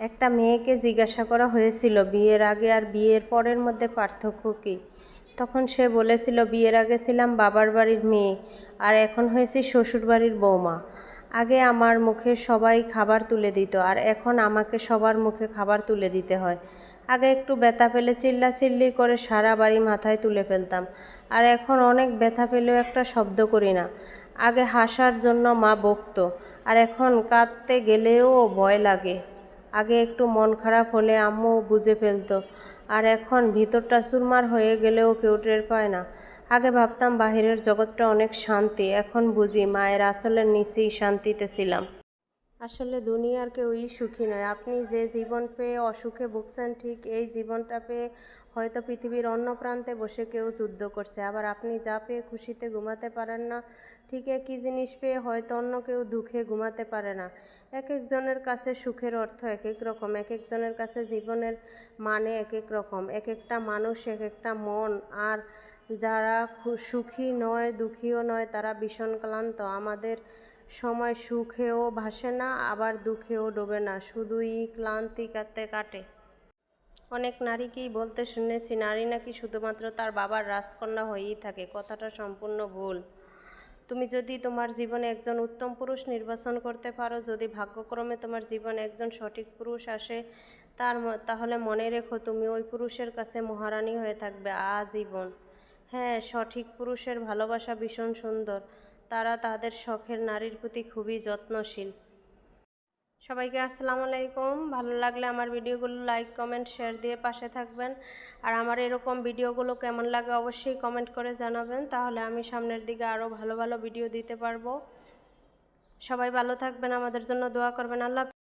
একটা মেয়েকে জিজ্ঞাসা করা হয়েছিল, বিয়ের আগে আর বিয়ের পরের মধ্যে পার্থক্য কী? তখন সে বলেছিল, বিয়ের আগে ছিলাম বাবার বাড়ির মেয়ে, আর এখন হয়েছি শ্বশুর বাড়ির বৌমা। আগে আমার মুখে সবাই খাবার তুলে দিত, আর এখন আমাকে সবার মুখে খাবার তুলে দিতে হয়। আগে একটু ব্যথা পেলে চিল্লাচিল্লি করে সারা বাড়ি মাথায় তুলে ফেলতাম, আর এখন অনেক ব্যথা পেলেও একটা শব্দ করি না। আগে হাসার জন্য মা বকতো, আর এখন কাঁদতে গেলেও ভয় লাগে। আগে একটু মন খারাপ হলে আম্মু বুঝে ফেলতো। আর এখন ভিতরটা সুরমার হয়ে গেলেও কেউ টের পায় না। আগে ভাবতাম বাহিরের জগৎটা অনেক শান্তি, এখন বুঝি মায়ের আসলের নিচেই শান্তিতে ছিলাম। আসলে দুনিয়ার কেউই সুখী নয়। আপনি যে জীবন পেয়ে অসুখে ভুগছেন, ঠিক এই জীবনটা পেয়ে হয়তো পৃথিবীর অন্য প্রান্তে বসে কেউ যুদ্ধ করছে। আবার আপনি যা পেয়ে খুশিতে ঘুমাতে পারেন না, ঠিক একই জিনিস পেয়ে হয়তো অন্য কেউ দুঃখে ঘুমাতে পারে না। এক একজনের কাছে সুখের অর্থ এক এক রকম এক একজনের কাছে জীবনের মানে এক এক রকম। এক একটা মানুষ এক একটা মন, আর যারা সুখী নয়, দুঃখীও নয়, তারা ভীষণ ক্লান্ত। আমাদের সময় সুখেও ভাসে না, আবার দুঃখেও ডোবে না, শুধুই ক্লান্তি কাতে কাটে। অনেক নারীকেই বলতে শুনেছি, নারী নাকি শুধুমাত্র তার বাবার রাজকন্যা হয়েই থাকে, কথাটা সম্পূর্ণ ভুল। তুমি যদি তোমার জীবনে একজন উত্তম পুরুষ নির্বাচন করতে পারো, যদি ভাগ্যক্রমে তোমার জীবনে একজন সঠিক পুরুষ আসে, তার তাহলে মনে রেখো তুমি ওই পুরুষের কাছে মহারানী হয়ে থাকবে আজীবন। হ্যাঁ সঠিক পুরুষের ভালোবাসা ভীষণ সুন্দর। তারা তাদের শখের নারীর প্রতি খুবই যত্নশীল। সবাইকে আসসালামু আলাইকুম। ভালো লাগলে আমার ভিডিওগুলো লাইক কমেন্ট শেয়ার দিয়ে পাশে থাকবেন। আর আমার এরকম ভিডিওগুলো কেমন লাগে অবশ্যই কমেন্ট করে জানাবেন। তাহলে আমি সামনের দিকে আরও ভালো ভালো ভিডিও দিতে পারব। সবাই ভালো থাকবেন। আমাদের জন্য দোয়া করবেন। আল্লাহ।